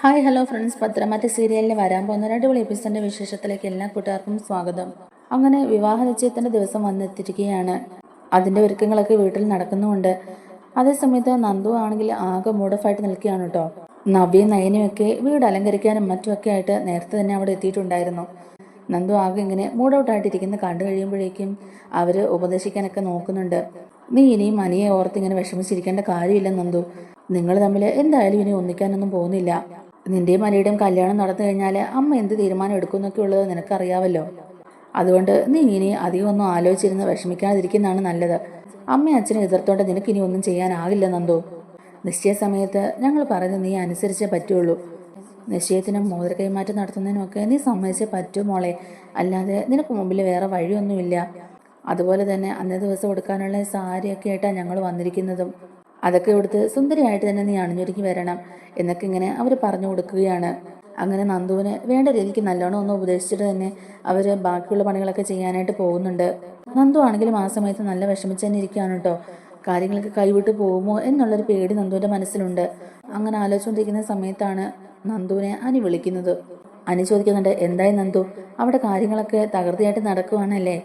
Hi hello friends പത്രമാറ്റ സീരിയലിൽ വരാൻ പോകുന്ന അടിപൊളി എപ്പിസോഡിന്റെ വിശേഷത്തിലേക്ക് എല്ലാ കൂട്ടുകാർക്കും സ്വാഗതം. അങ്ങനെ വിവാഹ നിശ്ചയത്തിന്റെ ദിവസം വന്നെത്തിയിരിക്കുകയാണ്. അതിന്റെ ഒരുക്കങ്ങളൊക്കെ വീട്ടിൽ നടക്കുന്നുമുണ്ട്. അതേസമയത്ത് നന്ദു ആണെങ്കിൽ ആകെ മൂഡഫായിട്ട് നിൽക്കുകയാണ് കേട്ടോ നവ്യയും നയനും വീട് അലങ്കരിക്കാനും മറ്റുമൊക്കെ ആയിട്ട് നേരത്തെ തന്നെ അവിടെ എത്തിയിട്ടുണ്ടായിരുന്നു. നന്ദു ആകെ ഇങ്ങനെ മൂഡ് ഔട്ട് ആയിട്ടിരിക്കുന്ന. കണ്ടു കഴിയുമ്പോഴേക്കും അവർ ഉപദേശിക്കാനൊക്കെ നോക്കുന്നുണ്ട്. നീ ഇനിയും അനിയെ ഓർത്ത് ഇങ്ങനെ വിഷമിച്ചിരിക്കേണ്ട കാര്യമില്ല നന്ദു. നിങ്ങൾ തമ്മിൽ എന്തായാലും ഇനി ഒന്നിക്കാനൊന്നും പോകുന്നില്ല. നിന്റെയും മലയുടെയും കല്യാണം നടന്നു കഴിഞ്ഞാൽ അമ്മ എന്ത് തീരുമാനം എടുക്കുന്നൊക്കെ ഉള്ളത് നിനക്കറിയാവല്ലോ. അതുകൊണ്ട് നീ ഇനി അധികം ഒന്നും ആലോചിച്ചിരുന്ന് വിഷമിക്കാതിരിക്കുന്നതാണ് നല്ലത്. അമ്മയും അച്ഛനെ എതിർത്തോണ്ട് നിനക്ക് ഇനി ഒന്നും ചെയ്യാനാകില്ല നിശ്ചയ സമയത്ത് ഞങ്ങൾ പറയുന്നത് നീ അനുസരിച്ചേ പറ്റുള്ളൂ. നിശ്ചയത്തിനും മോതിര കൈമാറ്റം നടത്തുന്നതിനുമൊക്കെ നീ സമ്മതിച്ചേ പറ്റൂ മോളെ. അല്ലാതെ നിനക്ക് മുമ്പിൽ വേറെ വഴിയൊന്നുമില്ല. അതുപോലെ തന്നെ അന്നേ ദിവസം കൊടുക്കാനുള്ള സാരിയൊക്കെ ആയിട്ടാണ് ഞങ്ങൾ വന്നിരിക്കുന്നതും. അതൊക്കെ എടുത്ത് സുന്ദരിയായിട്ട് തന്നെ നീ അണിഞ്ഞൊരുക്കി വരണം എന്നൊക്കെ ഇങ്ങനെ അവർ പറഞ്ഞു കൊടുക്കുകയാണ്. അങ്ങനെ നന്ദുവിന് വേണ്ട രീതിക്ക് നല്ലോണം ഒന്ന് ഉപദേശിച്ചിട്ട് തന്നെ അവർ ബാക്കിയുള്ള പണികളൊക്കെ ചെയ്യാനായിട്ട് പോകുന്നുണ്ട്. നന്ദു ആണെങ്കിലും ആ സമയത്ത് നല്ല വിഷമിച്ച് തന്നെ ഇരിക്കുകയാണ് കേട്ടോ. കാര്യങ്ങളൊക്കെ കൈവിട്ട് പോകുമോ എന്നുള്ളൊരു പേടി നന്ദുവിന്റെ മനസ്സിലുണ്ട്. അങ്ങനെ ആലോചിച്ചുകൊണ്ടിരിക്കുന്ന സമയത്താണ് നന്ദുവിനെ അനി വിളിക്കുന്നത്. അനി ചോദിക്കുന്നുണ്ട് എന്തായി നന്ദു? അവിടെ കാര്യങ്ങളൊക്കെ തകൃതിയായിട്ട് നടക്കുവാണല്ലേ?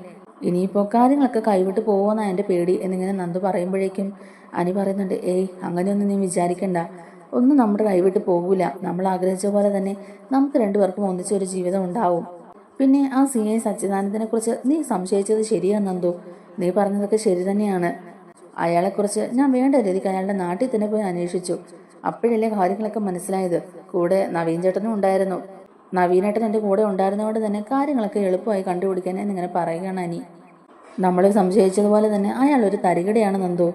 ഇനിയിപ്പോൾ കാര്യങ്ങളൊക്കെ കൈവിട്ട് പോകുമെന്നാണ് എന്റെ പേടി എന്നിങ്ങനെ നന്ദു പറയുമ്പോഴേക്കും അനി പറയുന്നുണ്ട് ഏയ് അങ്ങനെയൊന്നും നീ വിചാരിക്കണ്ട. ഒന്നും നമ്മുടെ കൈവിട്ട് പോകൂല നമ്മൾ ആഗ്രഹിച്ച പോലെ തന്നെ നമുക്ക് രണ്ടുപേർക്കും ഒന്നിച്ചൊരു ജീവിതം ഉണ്ടാവും. പിന്നെ ആ സി ഐ സച്ചിദാനന്ദനെ കുറിച്ച് നീ സംശയിച്ചത് ശരിയാണ് നന്ദു. നീ പറഞ്ഞതൊക്കെ ശരി തന്നെയാണ്. അയാളെക്കുറിച്ച് ഞാൻ വേണ്ട രീതിക്ക് അയാളുടെ നാട്ടിൽ തന്നെ പോയി അന്വേഷിച്ചു. അപ്പോഴല്ലേ കാര്യങ്ങളൊക്കെ മനസ്സിലായത്. കൂടെ നവീൻ ചേട്ടനും ഉണ്ടായിരുന്നു. നവീനേട്ടൻ എന്റെ കൂടെ ഉണ്ടായിരുന്നതുകൊണ്ട് തന്നെ കാര്യങ്ങളൊക്കെ എളുപ്പമായി കണ്ടുപിടിക്കാൻ എന്നിങ്ങനെ പറയുകയാണ് അനി. നമ്മൾ സംശയിച്ചതുപോലെ തന്നെ അയാൾ ഒരു തരികിടയാണ് നന്ദു.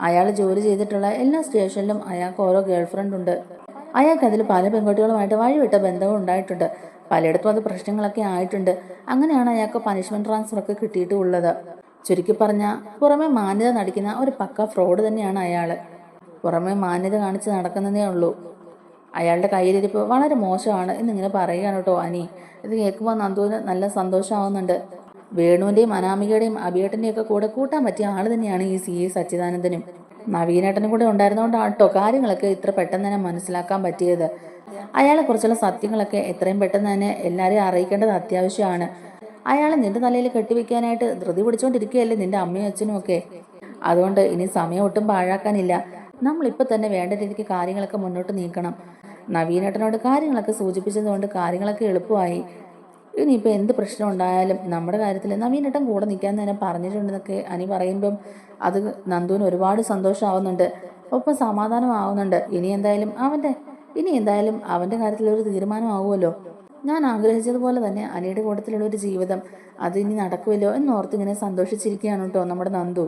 അയാൾ ജോലി ചെയ്തിട്ടുള്ള എല്ലാ സ്റ്റേഷനിലും അയാൾക്ക് ഓരോ ഗേൾ ഫ്രണ്ട് ഉണ്ട്. അയാൾക്ക് അതിൽ പല പെൺകുട്ടികളുമായിട്ട് വഴിവിട്ട ബന്ധവും ഉണ്ടായിട്ടുണ്ട്. പലയിടത്തും അത് പ്രശ്നങ്ങളൊക്കെ ആയിട്ടുണ്ട്. അങ്ങനെയാണ് അയാൾക്ക് പനിഷ്മെന്റ് ട്രാൻസ്ഫർ ഒക്കെ കിട്ടിയിട്ടുള്ളത്. ചുരുക്കി പറഞ്ഞാൽ പുറമെ മാന്യത നടിക്കുന്ന ഒരു പക്ക ഫ്രോഡ് തന്നെയാണ് അയാൾ പുറമെ മാന്യത കാണിച്ച് നടക്കുന്നതേ ഉള്ളൂ. അയാളുടെ കയ്യിലിരിപ്പ് വളരെ മോശമാണ് എന്നിങ്ങനെ പറയുകയാണ് കേട്ടോ അനി. ഇത് കേൾക്കുമ്പോൾ നന്ദുവിന് നല്ല സന്തോഷമാവുന്നുണ്ട്. വേണുവിന്റെയും അനാമികയുടെയും അഭിയേട്ടന്റെയും ഒക്കെ കൂടെ കൂട്ടാൻ പറ്റിയ ആൾ തന്നെയാണ് ഈ സി. എ. സച്ചിദാനന്ദനും. നവീനേട്ടനും കൂടെ ഉണ്ടായിരുന്നതുകൊണ്ടാണ് കേട്ടോ കാര്യങ്ങളൊക്കെ ഇത്ര പെട്ടെന്ന് തന്നെ മനസ്സിലാക്കാൻ പറ്റിയത്. അയാളെ കുറിച്ചുള്ള സത്യങ്ങളൊക്കെ എത്രയും പെട്ടെന്ന് തന്നെ എല്ലാവരെയും അറിയിക്കേണ്ടത് അത്യാവശ്യമാണ്. അയാളെ നിന്റെ തലയിൽ കെട്ടിവെക്കാനായിട്ട് ധൃതി പിടിച്ചുകൊണ്ടിരിക്കുകയല്ലേ നിന്റെ അമ്മയും അച്ഛനും ഒക്കെ? അതുകൊണ്ട് ഇനി സമയം ഒട്ടും പാഴാക്കാനില്ല. നമ്മളിപ്പോൾ തന്നെ വേണ്ട രീതിക്ക് കാര്യങ്ങളൊക്കെ മുന്നോട്ട് നീക്കണം. നവീനേട്ടനോട് കാര്യങ്ങളൊക്കെ സൂചിപ്പിച്ചതുകൊണ്ട് കാര്യങ്ങളൊക്കെ എളുപ്പമായി. ഇനിയിപ്പോൾ എന്ത് പ്രശ്നം ഉണ്ടായാലും നമ്മുടെ കാര്യത്തിൽ നവീനേട്ടൻ കൂടെ നിൽക്കാൻ തന്നെ പറഞ്ഞിട്ടുണ്ടെന്നൊക്കെ അനി പറയുമ്പം അത് നന്ദുവിന് ഒരുപാട് സന്തോഷമാവുന്നുണ്ട് ഒപ്പം സമാധാനമാവുന്നുണ്ട്. ഇനി എന്തായാലും അവന്റെ ഇനി എന്തായാലും അവന്റെ കാര്യത്തിൽ ഒരു തീരുമാനമാവുമല്ലോ. ഞാൻ ആഗ്രഹിച്ചതുപോലെ തന്നെ അനിയുടെ കൂട്ടത്തിലുള്ള ഒരു ജീവിതം അത് ഇനി നടക്കുമല്ലോ എന്നോർത്ത് ഇങ്ങനെ സന്തോഷിച്ചിരിക്കുകയാണ് കേട്ടോ നമ്മുടെ നന്ദു.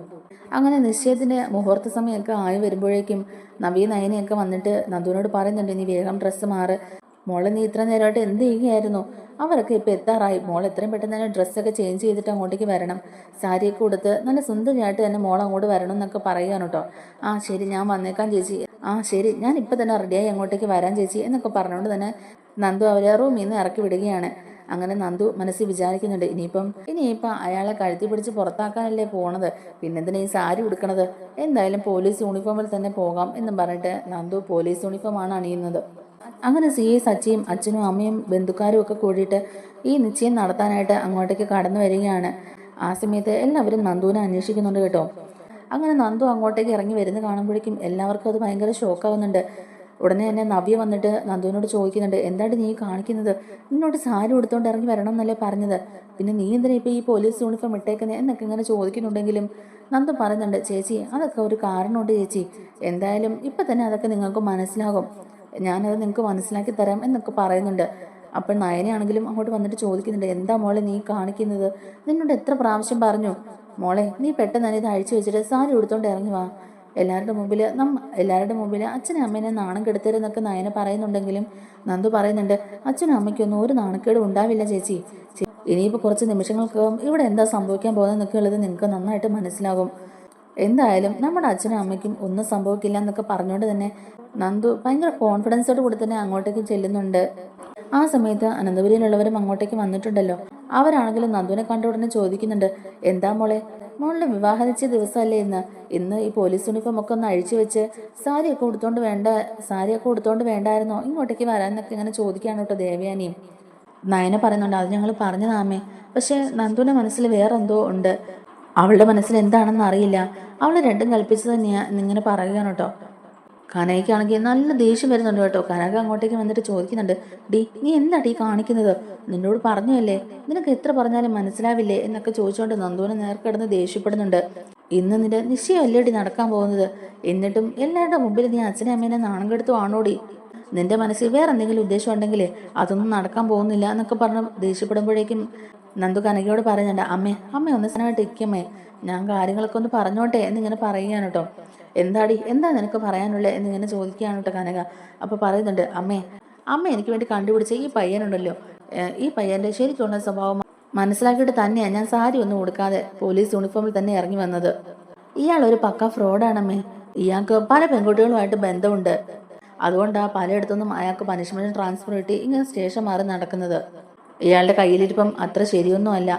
അങ്ങനെ നിശ്ചയത്തിന്റെ മുഹൂർത്ത സമയമൊക്കെ ആയി വരുമ്പോഴേക്കും നവീൻ നയനയൊക്കെ വന്നിട്ട് നന്ദുവിനോട് പറയുന്നുണ്ട് നീ വേഗം ഡ്രസ്സ് മാറ്. മോളെ നീ ഇത്ര നേരമായിട്ട് എന്ത് ചെയ്യുകയായിരുന്നു? അവരൊക്കെ ഇപ്പോൾ എത്താറായി. മോൾ എത്രയും പെട്ടെന്ന് തന്നെ ഡ്രസ്സൊക്കെ ചേഞ്ച് ചെയ്തിട്ട് അങ്ങോട്ടേക്ക് വരണം. സാരിയൊക്കെ കൊടുത്ത് നല്ല സുന്ദരിയായിട്ട് തന്നെ മോൾ അങ്ങോട്ട് വരണം എന്നൊക്കെ പറയുകയാണ് കേട്ടോ ആ ശരി ഞാൻ വന്നേക്കാം ചേച്ചി. ആ ശരി ഞാൻ ഇപ്പം തന്നെ റെഡിയായി അങ്ങോട്ടേക്ക് വരാം ചേച്ചി എന്നൊക്കെ പറഞ്ഞുകൊണ്ട് തന്നെ നന്ദു അവരെ റൂമിൽ നിന്ന് ഇറക്കി വിടുകയാണ്. അങ്ങനെ നന്ദു മനസ്സിൽ വിചാരിക്കുന്നുണ്ട് ഇനിയിപ്പം ഇനിയിപ്പം അയാളെ കഴുത്തി പിടിച്ച് പുറത്താക്കാനല്ലേ പോണത്? പിന്നെന്തിനാ ഈ സാരി ഉടുക്കണത്? എന്തായാലും പോലീസ് യൂണിഫോമിൽ തന്നെ പോകാം എന്നും പറഞ്ഞിട്ട് നന്ദു പോലീസ് യൂണിഫോമാണ് അണിയുന്നത്. അങ്ങനെ സി എ സച്ചിയും അച്ഛനും അമ്മയും ബന്ധുക്കാരും ഒക്കെ കൂടിയിട്ട് ഈ നിശ്ചയം നടത്താനായിട്ട് അങ്ങോട്ടേക്ക് കടന്നു വരികയാണ്. ആ സമയത്ത് എല്ലാവരും നന്ദുവിനെ അന്വേഷിക്കുന്നുണ്ട് കേട്ടോ. അങ്ങനെ നന്ദു അങ്ങോട്ടേക്ക് ഇറങ്ങി വരുന്ന കാണുമ്പോഴേക്കും എല്ലാവർക്കും അത് ഭയങ്കര ഷോക്കാവുന്നുണ്ട് ഉടനെ തന്നെ നവ്യ വന്നിട്ട് നന്ദുവിനോട് ചോദിക്കുന്നുണ്ട് എന്താണ് നീ കാണിക്കുന്നത്? നിന്നോട് സാരി കൊടുത്തോണ്ട് ഇറങ്ങി വരണം എന്നല്ലേ പറഞ്ഞത്? പിന്നെ നീ എന്തിനാ ഇപ്പൊ ഈ പോലീസ് യൂണിഫോം ഇട്ടേക്കുന്നത് എന്നൊക്കെ ഇങ്ങനെ ചോദിക്കുന്നുണ്ടെങ്കിലും നന്ദു പറയുന്നുണ്ട് ചേച്ചി അതൊക്കെ ഒരു കാരണമുണ്ട് ചേച്ചി. എന്തായാലും ഇപ്പൊ തന്നെ അതൊക്കെ നിങ്ങൾക്ക് മനസ്സിലാകും. ഞാനത് നിങ്ങൾക്ക് മനസ്സിലാക്കി തരാം എന്നൊക്കെ പറയുന്നുണ്ട്. അപ്പോൾ നയനയാണെങ്കിലും അങ്ങോട്ട് വന്നിട്ട് ചോദിക്കുന്നുണ്ട് എന്താ മോളെ നീ കാണിക്കുന്നത്? നിന്നോട് എത്ര പ്രാവശ്യം പറഞ്ഞു മോളെ നീ പെട്ടെന്ന് തന്നെ ഇത് അഴിച്ചു വെച്ചിട്ട് സാരി കൊടുത്തോണ്ട് ഇറങ്ങി വാ. എല്ലാവരുടെ മുമ്പിൽ നമ്മ എല്ലാവരുടെ മുമ്പിൽ അച്ഛനും അമ്മേനെ നാണം കെടുത്തരുന്നൊക്കെ നയനെ പറയുന്നുണ്ടെങ്കിലും നന്ദു പറയുന്നുണ്ട് അച്ഛനും അമ്മയ്ക്കൊന്നും ഒരു നാണക്കേടും ഉണ്ടാവില്ല ചേച്ചി. ഇനിയിപ്പോൾ കുറച്ച് നിമിഷങ്ങൾക്കകം ഇവിടെ എന്താ സംഭവിക്കാൻ പോകുന്നതെന്നൊക്കെ ഉള്ളത് നിങ്ങൾക്ക് നന്നായിട്ട് മനസ്സിലാകും. എന്തായാലും നമ്മുടെ അച്ഛനും അമ്മയ്ക്കും ഒന്നും സംഭവിക്കില്ല എന്നൊക്കെ പറഞ്ഞുകൊണ്ട് തന്നെ നന്ദു ഭയങ്കര കോൺഫിഡൻസോട് കൂടി തന്നെ അങ്ങോട്ടേക്ക് ചെല്ലുന്നുണ്ട്. ആ സമയത്ത് അനന്തപുരിയിലുള്ളവരും അങ്ങോട്ടേക്ക് വന്നിട്ടുണ്ടല്ലോ. അവരാണെങ്കിലും നന്ദുവിനെ കണ്ട ഉടനെ ചോദിക്കുന്നുണ്ട് എന്താ മോളെ മോളുടെ വിവാഹ നിശ്ചയ ദിവസമല്ലേ ഇന്ന്? ഇന്ന് ഈ പോലീസ് യൂണിഫോം ഒക്കെ ഒന്ന് അഴിച്ചു വെച്ച് സാരിയൊക്കെ കൊടുത്തോണ്ട് വേണ്ട സാരിയൊക്കെ കൊടുത്തോണ്ട് വേണ്ടായിരുന്നോ? ഇങ്ങോട്ടേക്ക് വരാനൊക്കെ ഇങ്ങനെ ചോദിക്കാണ് കേട്ടോ ദേവയാനിയും നയന പറയുന്നുണ്ട് അത് ഞങ്ങൾ പറഞ്ഞു പറഞ്ഞതാമേ പക്ഷെ നന്ദുവിന്റെ മനസ്സിൽ വേറെന്തോ ഉണ്ട്. അവളുടെ മനസ്സിൽ എന്താണെന്ന് അറിയില്ല. അവൾ രണ്ടും കൽപ്പിച്ചു തന്നെയാ ഇങ്ങനെ പറയുകയാണ് കേട്ടോ. കനകയ്ക്കാണെങ്കിൽ നല്ല ദേഷ്യം വരുന്നുണ്ട് കേട്ടോ. കനക അങ്ങോട്ടേക്ക് വന്നിട്ട് ചോദിക്കുന്നുണ്ട് ഡി നീ എന്താ ഈ കാണിക്കുന്നത്? നിന്നോട് പറഞ്ഞല്ലേ നിനക്ക് എത്ര പറഞ്ഞാലും മനസ്സിലാവില്ലേ? എന്നൊക്കെ ചോദിച്ചുകൊണ്ട് നന്ദുവിനെ നേർക്കിടന്ന് ദേഷ്യപ്പെടുന്നുണ്ട്. ഇന്ന് നിന്റെ നിശ്ചയമല്ലേടി നടക്കാൻ പോകുന്നത്? എന്നിട്ടും എല്ലാവരുടെ മുമ്പിൽ നീ അച്ഛനെ അമ്മേനെ നാണം കെടുത്തു ആണോടി നിന്റെ മനസ്സിൽ വേറെ എന്തെങ്കിലും ഉദ്ദേശം ഉണ്ടെങ്കിലേ അതൊന്നും നടക്കാൻ പോകുന്നില്ല എന്നൊക്കെ പറഞ്ഞ് ദേഷ്യപ്പെടുമ്പോഴേക്കും നന്ദു കനകയോട് പറയുന്നുണ്ട് അമ്മേ അമ്മേ ഒന്ന് സ്ഥലമായിട്ട് ഇരിക്കമ്മേ ഞാൻ കാര്യങ്ങളൊക്കെ ഒന്ന് പറഞ്ഞോട്ടെ എന്നിങ്ങനെ പറയുകയാണ് കേട്ടോ. എന്താടി എന്താ നിനക്ക് പറയാനുള്ളത് എന്നിങ്ങനെ ചോദിക്കുകയാണ് കേട്ടോ കനക. അപ്പോൾ പറയുന്നുണ്ട് അമ്മേ അമ്മ എനിക്ക് വേണ്ടി കണ്ടുപിടിച്ച ഈ പയ്യനുണ്ടല്ലോ. ഈ പയ്യന്റെ ശരിക്കുള്ള സ്വഭാവം മനസ്സിലാക്കിയിട്ട് തന്നെയാണ് ഞാൻ സാരി ഒന്നും കൊടുക്കാതെ പോലീസ് യൂണിഫോമിൽ തന്നെ ഇറങ്ങി വന്നത്. ഇയാൾ ഒരു പക്ക ഫ്രോഡാണമ്മേ. ഇയാൾക്ക് പല പെൺകുട്ടികളുമായിട്ട് ബന്ധമുണ്ട്. അതുകൊണ്ടാണ് പലയിടത്തുനിന്നും അയാൾക്ക് പനിഷ്മെന്റ് ട്രാൻസ്ഫർ കിട്ടി ഇങ്ങനെ സ്റ്റേഷൻ മാറി നടക്കുന്നത്. ഇയാളുടെ കയ്യിലിരിപ്പം അത്ര ശരിയൊന്നും അല്ല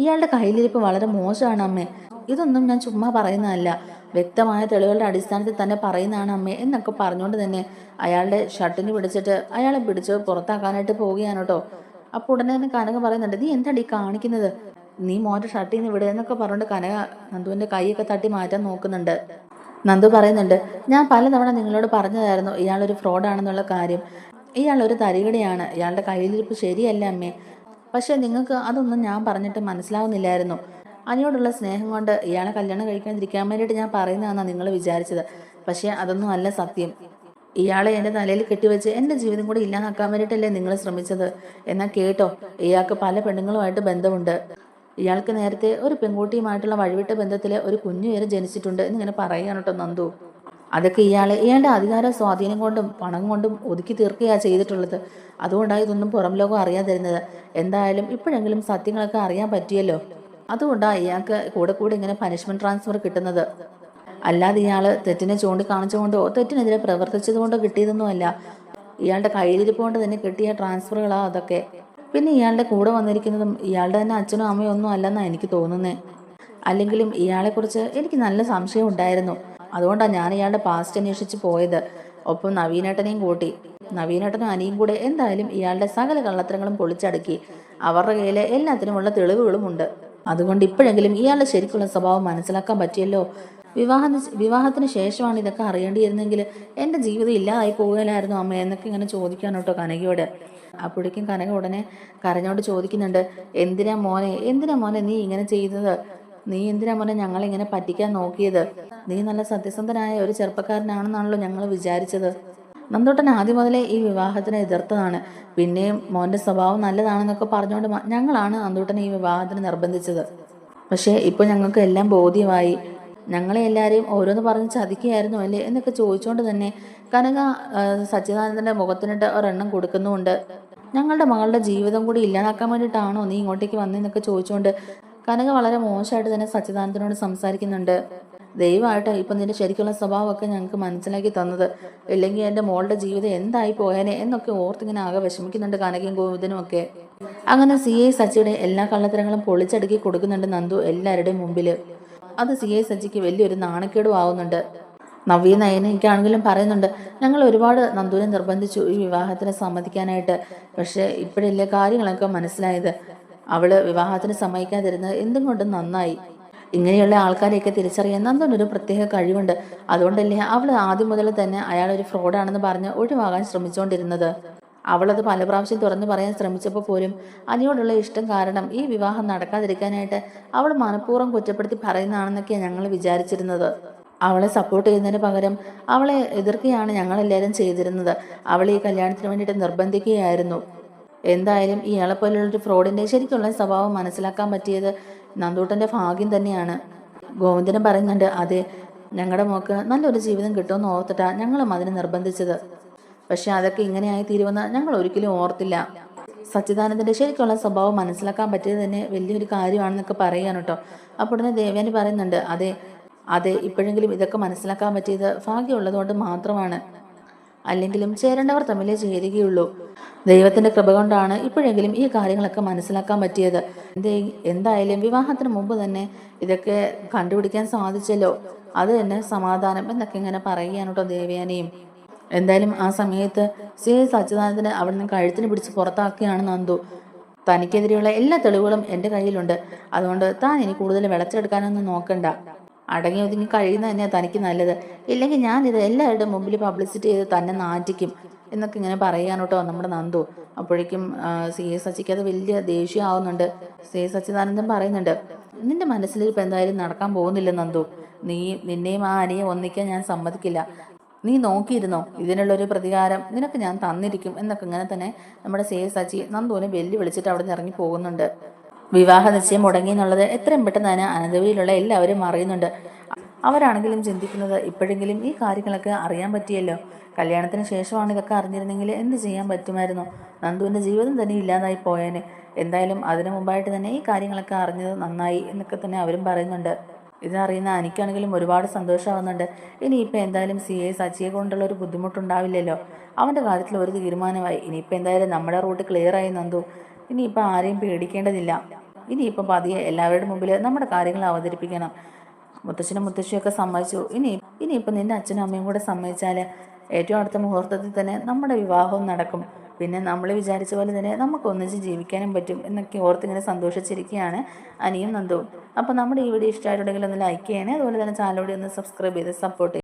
ഇയാളുടെ കയ്യിലിരിപ്പ് വളരെ മോശമാണ് അമ്മേ ഇതൊന്നും ഞാൻ ചുമ്മാ പറയുന്നതല്ല. വ്യക്തമായ തെളിവുകളുടെ അടിസ്ഥാനത്തിൽ തന്നെ പറയുന്നതാണ് അമ്മ എന്നൊക്കെ പറഞ്ഞുകൊണ്ട് തന്നെ അയാളുടെ ഷർട്ടിന് പിടിച്ചിട്ട് അയാളെ പിടിച്ച് പുറത്താക്കാനായിട്ട് പോവുകയാണ് കേട്ടോ. അപ്പോൾ ഉടനെ തന്നെ കനക പറയുന്നുണ്ട് നീ എന്താടി കാണിക്കുന്നത്? നീ മോന്റെ ഷർട്ടിൽ നിന്ന് വിടുക എന്നൊക്കെ പറഞ്ഞുകൊണ്ട് കനക നന്ദുവിന്റെ കൈയൊക്കെ തട്ടി മാറ്റാൻ നോക്കുന്നുണ്ട്. നന്ദു പറയുന്നുണ്ട് ഞാൻ പലതവണ നിങ്ങളോട് പറഞ്ഞതായിരുന്നു ഇയാളൊരു ഫ്രോഡാണെന്നുള്ള കാര്യം. ഇയാളൊരു തരികടയാണ്. ഇയാളുടെ കയ്യിലിരിപ്പ് ശരിയല്ല അമ്മേ? പക്ഷേ നിങ്ങൾക്ക് അതൊന്നും ഞാൻ പറഞ്ഞിട്ട് മനസ്സിലാവുന്നില്ലായിരുന്നു. അനിയോടുള്ള സ്നേഹം കൊണ്ട് ഇയാളെ കല്യാണം കഴിക്കാതിരിക്കാൻ വേണ്ടിയിട്ട് ഞാൻ പറയുന്നതാണെന്നാണ് നിങ്ങൾ വിചാരിച്ചത്. പക്ഷേ അതൊന്നും അല്ല സത്യം. ഇയാളെ എന്റെ തലയിൽ കെട്ടിവെച്ച് എന്റെ ജീവിതം കൂടി ഇല്ലാതാക്കാൻ വേണ്ടിയിട്ടല്ലേ നിങ്ങൾ ശ്രമിച്ചത്. എന്നാൽ കേട്ടോ ഇയാൾക്ക് പല പെണ്ണുങ്ങളുമായിട്ട് ബന്ധമുണ്ട്. ഇയാൾക്ക് നേരത്തെ ഒരു പെൺകുട്ടിയുമായിട്ടുള്ള വഴിവിട്ട ബന്ധത്തിൽ ഒരു കുഞ്ഞു വരെ ജനിച്ചിട്ടുണ്ട് എന്നിങ്ങനെ പറയുകയാണ് കേട്ടോ നന്ദു. അതൊക്കെ ഇയാളെ ഇയാളുടെ അധികാര സ്വാധീനം കൊണ്ടും പണം കൊണ്ടും ഒതുക്കി തീർക്കുകയാണ് ചെയ്തിട്ടുള്ളത്. അതുകൊണ്ടാണ് ഇതൊന്നും പുറം ലോകം അറിയാതിരുന്നത്. എന്തായാലും ഇപ്പോഴെങ്കിലും സത്യങ്ങളൊക്കെ അറിയാൻ പറ്റിയല്ലോ. അതുകൊണ്ടാണ് ഇയാൾക്ക് കൂടെ കൂടെ ഇങ്ങനെ പനിഷ്മെന്റ് ട്രാൻസ്ഫർ കിട്ടുന്നത്. അല്ലാതെ ഇയാൾ തെറ്റിനെ ചൂണ്ടിക്കാണിച്ചുകൊണ്ടോ തെറ്റിനെതിരെ പ്രവർത്തിച്ചതുകൊണ്ടോ കിട്ടിയതൊന്നുമല്ല ഇയാളുടെ കയ്യിലിരിപ്പ് കൊണ്ട് തന്നെ കിട്ടിയ ട്രാൻസ്ഫറുകളാ അതൊക്കെ. പിന്നെ ഇയാളുടെ കൂടെ വന്നിരിക്കുന്നതും ഇയാളുടെ തന്നെ അച്ഛനും അമ്മയും ഒന്നും അല്ലെന്നാണ് എനിക്ക് തോന്നുന്നത് അല്ലെങ്കിലും ഇയാളെക്കുറിച്ച് എനിക്ക് നല്ല സംശയം ഉണ്ടായിരുന്നു. അതുകൊണ്ടാണ് ഞാൻ ഇയാളുടെ പാസ്റ്റ് അന്വേഷിച്ച് പോയത്. ഒപ്പം നവീനേട്ടനെയും കൂട്ടി. നവീനേട്ടനും അനിയും കൂടെ എന്തായാലും ഇയാളുടെ സകല കള്ളത്തരങ്ങളും പൊളിച്ചടുക്കി. അവരുടെ കയ്യിലെ എല്ലാത്തിനുമുള്ള തെളിവുകളും ഉണ്ട്. അതുകൊണ്ട് ഇപ്പോഴെങ്കിലും ഇയാളുടെ ശരിക്കുള്ള സ്വഭാവം മനസ്സിലാക്കാൻ പറ്റിയല്ലോ? വിവാഹ വിവാഹത്തിന് ശേഷമാണ് ഇതൊക്കെ അറിയേണ്ടിയിരുന്നെങ്കിൽ എന്റെ ജീവിതം ഇല്ലാതായി പോവുകയില്ലായിരുന്നു അമ്മ എന്നൊക്കെ ഇങ്ങനെ ചോദിക്കാൻ കേട്ടോ കനകയോട്. അപ്പോഴേക്കും കനക ഉടനെ കരഞ്ഞോട് ചോദിക്കുന്നുണ്ട് എന്തിനാ മോനെ എന്തിനാ മോനെ നീ ഇങ്ങനെ ചെയ്തത്? നീ എന്തിനാ മോനെ ഞങ്ങളിങ്ങനെ പറ്റിക്കാൻ നോക്കിയത്? നീ നല്ല സത്യസന്ധനായ ഒരു ചെറുപ്പക്കാരനാണെന്നാണല്ലോ ഞങ്ങൾ വിചാരിച്ചത്. നന്ദോട്ടൻ ആദ്യം മുതലേ ഈ വിവാഹത്തിനെ എതിർത്തതാണ്. പിന്നെയും മോന്റെ സ്വഭാവം നല്ലതാണെന്നൊക്കെ പറഞ്ഞുകൊണ്ട് ഞങ്ങളാണ് നന്ദോട്ടനെ ഈ വിവാഹത്തിന് നിർബന്ധിച്ചത്. പക്ഷേ ഇപ്പോൾ ഞങ്ങൾക്ക് എല്ലാം ബോധ്യമായി. ഞങ്ങളെ എല്ലാവരെയും ഓരോന്ന് പറഞ്ഞ് ചതിക്കുകയായിരുന്നു അല്ലേ എന്നൊക്കെ ചോദിച്ചുകൊണ്ട് തന്നെ കനക സച്ചിദാനന്ദന്റെ മുഖത്തിനിട്ട് ഒരെണ്ണം കൊടുക്കുന്നുമുണ്ട്. ഞങ്ങളുടെ മകളുടെ ജീവിതം കൂടി ഇല്ലാതാക്കാൻ വേണ്ടിയിട്ടാണോ നീ ഇങ്ങോട്ടേക്ക് വന്നതെന്നൊക്കെ ചോദിച്ചുകൊണ്ട് കനക വളരെ മോശമായിട്ട് തന്നെ സച്ചിദാനന്ദനോട് സംസാരിക്കുന്നുണ്ട്. ദയവായിട്ട് ഇപ്പം നിന്റെ ശരിക്കുള്ള സ്വഭാവമൊക്കെ ഞങ്ങൾക്ക് മനസ്സിലാക്കി തന്നത്. ഇല്ലെങ്കിൽ എന്റെ മോളുടെ ജീവിതം എന്തായി പോയേനെ എന്നൊക്കെ ഓർത്തിങ്ങനെ ആകെ വിഷമിക്കുന്നുണ്ട് കനകയും ഗോവിന്ദനും ഒക്കെ. അങ്ങനെ സി ഐ സച്ചിയുടെ എല്ലാ കള്ളത്തരങ്ങളും പൊളിച്ചടുക്കി കൊടുക്കുന്നുണ്ട് നന്ദു എല്ലാവരുടെയും മുമ്പിൽ. അത് സി ഐ സച്ചിക്ക് വലിയൊരു നാണക്കേടും ആവുന്നുണ്ട്. നവീൻ നയനയ്ക്കാണെങ്കിലും പറയുന്നുണ്ട് ഞങ്ങൾ ഒരുപാട് നന്ദുവിനെ നിർബന്ധിച്ചു ഈ വിവാഹത്തിന് സമ്മതിക്കാനായിട്ട്. പക്ഷേ ഇപ്പോഴല്ലേ കാര്യങ്ങളൊക്കെ മനസ്സിലായത്. അവൾ വിവാഹത്തിന് സമ്മതിക്കാതിരുന്നത് എന്തും കൊണ്ടും നന്നായി. ഇങ്ങനെയുള്ള ആൾക്കാരെയൊക്കെ തിരിച്ചറിയാൻ നന്ദനൊരു പ്രത്യേക കഴിവുണ്ട്. അതുകൊണ്ടല്ലേ അവൾ ആദ്യം മുതൽ തന്നെ അയാൾ ഒരു ഫ്രോഡാണെന്ന് പറഞ്ഞ് ഒഴിവാകാൻ ശ്രമിച്ചുകൊണ്ടിരുന്നത് അവളത് പല പ്രാവശ്യം തുറന്നു പറയാൻ ശ്രമിച്ചപ്പോൾ പോലും അനിയോടുള്ള ഇഷ്ടം കാരണം ഈ വിവാഹം നടക്കാതിരിക്കാനായിട്ട് അവൾ മനഃപൂർവം കുറ്റപ്പെടുത്തി പറയുന്നതാണെന്നൊക്കെയാണ് ഞങ്ങൾ വിചാരിച്ചിരുന്നത്. അവളെ സപ്പോർട്ട് ചെയ്യുന്നതിന് പകരം അവളെ എതിർക്കുകയാണ് ഞങ്ങളെല്ലാവരും ചെയ്തിരുന്നത്. അവളെ ഈ കല്യാണത്തിന് വേണ്ടിയിട്ട് നിർബന്ധിക്കുകയായിരുന്നു. എന്തായാലും ഇയാളെപ്പോലുള്ളൊരു ഫ്രോഡിന്റെ ശരിക്കുള്ള സ്വഭാവം മനസ്സിലാക്കാൻ പറ്റിയത് നന്ദൂട്ടന്റെ ഭാഗ്യം തന്നെയാണ്. ഗോവിന്ദനും പറയുന്നുണ്ട് അതെ ഞങ്ങളുടെ മോക്ക് നല്ലൊരു ജീവിതം കിട്ടുമെന്ന് ഓർത്തിട്ടാ ഞങ്ങളും അതിനെ നിർബന്ധിച്ചത്. പക്ഷെ അതൊക്കെ ഇങ്ങനെയായി തീരുമെന്ന് ഞങ്ങൾ ഒരിക്കലും ഓർത്തില്ല. സച്ചിദാനന്ദന്റെ ശരിക്കുള്ള സ്വഭാവം മനസ്സിലാക്കാൻ പറ്റിയത് തന്നെ വലിയൊരു കാര്യമാണെന്നൊക്കെ പറയുകയാണ് കേട്ടോ. അപ്പോൾ ഉടനെ ദേവയാനി പറയുന്നുണ്ട് അതെ അതെ ഇപ്പോഴെങ്കിലും ഇതൊക്കെ മനസ്സിലാക്കാൻ പറ്റിയത് ഭാഗ്യമുള്ളതുകൊണ്ട് മാത്രമാണ്. അല്ലെങ്കിലും ചേരേണ്ടവർ തമ്മിലേ ചേരുകയുള്ളൂ. ദൈവത്തിന്റെ കൃപ കൊണ്ടാണ് ഇപ്പോഴെങ്കിലും ഈ കാര്യങ്ങളൊക്കെ മനസ്സിലാക്കാൻ പറ്റിയത്. എന്തേ എന്തായാലും വിവാഹത്തിന് മുമ്പ് തന്നെ ഇതൊക്കെ കണ്ടുപിടിക്കാൻ സാധിച്ചല്ലോ. അത് തന്നെ സമാധാനം എന്നൊക്കെ ഇങ്ങനെ പറയുകയാണ് കേട്ടോ ദേവയാനിയും. എന്തായാലും ആ സമയത്ത് സി സച്ചിദാനന്ദന് അവിടെ നിന്ന് കഴുത്തിന് പിടിച്ച് പുറത്താക്കിയാണ് നന്ദു. തനിക്കെതിരെയുള്ള എല്ലാ തെളിവുകളും എന്റെ കയ്യിലുണ്ട്. അതുകൊണ്ട് താൻ ഇനി കൂടുതൽ വിളച്ചെടുക്കാനൊന്നും നോക്കണ്ട. അടങ്ങി ഒതുങ്ങി കഴിയുന്ന തന്നെയാണ് തനിക്ക് നല്ലത്. ഇല്ലെങ്കിൽ ഞാൻ ഇത് എല്ലാവരുടെ മുമ്പിൽ പബ്ലിസിറ്റി ചെയ്ത് തന്നെ നാറ്റിക്കും എന്നൊക്കെ ഇങ്ങനെ പറയാനോട്ടോ നമ്മുടെ നന്ദു. അപ്പോഴേക്കും സി എസ് സച്ചിക്ക് അത് വലിയ ദേഷ്യമാവുന്നുണ്ട്. സി എസ് സച്ചിദാനന്ദൻ പറയുന്നുണ്ട് നിന്റെ മനസ്സിൽ ഇപ്പം എന്തായാലും നടക്കാൻ പോകുന്നില്ല നന്ദു. നീ നിന്നെയും ആ അനിയെ ഒന്നിക്കാൻ ഞാൻ സമ്മതിക്കില്ല. നീ നോക്കിയിരുന്നോ? ഇതിനുള്ളൊരു പ്രതികാരം നിനക്ക് ഞാൻ തന്നിരിക്കും എന്നൊക്കെ ഇങ്ങനെ തന്നെ നമ്മുടെ സി എസ് സച്ചി നന്ദുവിനെ വെല്ലു വിളിച്ചിട്ട് അവിടെ നിന്ന് ഇറങ്ങി പോകുന്നുണ്ട്. വിവാഹ നിശ്ചയം മുടങ്ങി എന്നുള്ളത് എത്രയും പെട്ടെന്ന് തന്നെ അനന്തപുരിയിലുള്ള എല്ലാവരും അറിയുന്നുണ്ട്. അവരാണെങ്കിലും ചിന്തിക്കുന്നത് ഇപ്പോഴെങ്കിലും ഈ കാര്യങ്ങളൊക്കെ അറിയാൻ പറ്റിയല്ലോ. കല്യാണത്തിന് ശേഷമാണ് ഇതൊക്കെ അറിഞ്ഞിരുന്നെങ്കിൽ എന്ത് ചെയ്യാൻ പറ്റുമായിരുന്നു? നന്ദുവിന്റെ ജീവിതം തന്നെ ഇല്ലാതായി പോയേനെ. എന്തായാലും അതിനു മുമ്പായിട്ട് തന്നെ ഈ കാര്യങ്ങളൊക്കെ അറിഞ്ഞത് നന്നായി എന്നൊക്കെ തന്നെ അവരും പറയുന്നുണ്ട്. ഇതറിയുന്ന എനിക്കാണെങ്കിലും ഒരുപാട് സന്തോഷമാവുന്നുണ്ട്. ഇനിയിപ്പോൾ എന്തായാലും സി എ സച്ചിയെ കൊണ്ടുള്ള ഒരു ബുദ്ധിമുട്ടുണ്ടാവില്ലല്ലോ. അവന്റെ കാര്യത്തിൽ ഒരു തീരുമാനമായി. ഇനിയിപ്പോൾ എന്തായാലും നമ്മുടെ റൂട്ട് ക്ലിയർ ആയി നന്ദു. ഇനിയിപ്പോൾ ആരെയും പേടിക്കേണ്ടതില്ല. ഇനിയിപ്പോൾ പതിയെ എല്ലാവരുടെ മുമ്പിൽ നമ്മുടെ കാര്യങ്ങൾ അവതരിപ്പിക്കണം. മുത്തച്ഛനും മുത്തശ്ശിയൊക്കെ സമ്മതിച്ചു. ഇനി ഇനിയിപ്പോൾ നിന്റെ അച്ഛനും അമ്മയും കൂടെ സമ്മതിച്ചാൽ ഏറ്റവും അടുത്ത മുഹൂർത്തത്തിൽ തന്നെ നമ്മുടെ വിവാഹവും നടക്കും. പിന്നെ നമ്മൾ വിചാരിച്ച പോലെ തന്നെ നമുക്ക് ഒന്നിച്ച് ജീവിക്കാനും പറ്റും എന്നൊക്കെ ഓർത്തിങ്ങനെ സന്തോഷിച്ചിരിക്കുകയാണ് അനിയും നന്ദുവും. അപ്പോൾ നമ്മുടെ ഈ വീഡിയോ ഇഷ്ടമായിട്ടുണ്ടെങ്കിൽ ഒന്ന് ലൈക്ക് ചെയ്യണേ. അതുപോലെ തന്നെ ചാനലോടെ ഒന്ന് സബ്സ്ക്രൈബ് ചെയ്ത് സപ്പോർട്ട്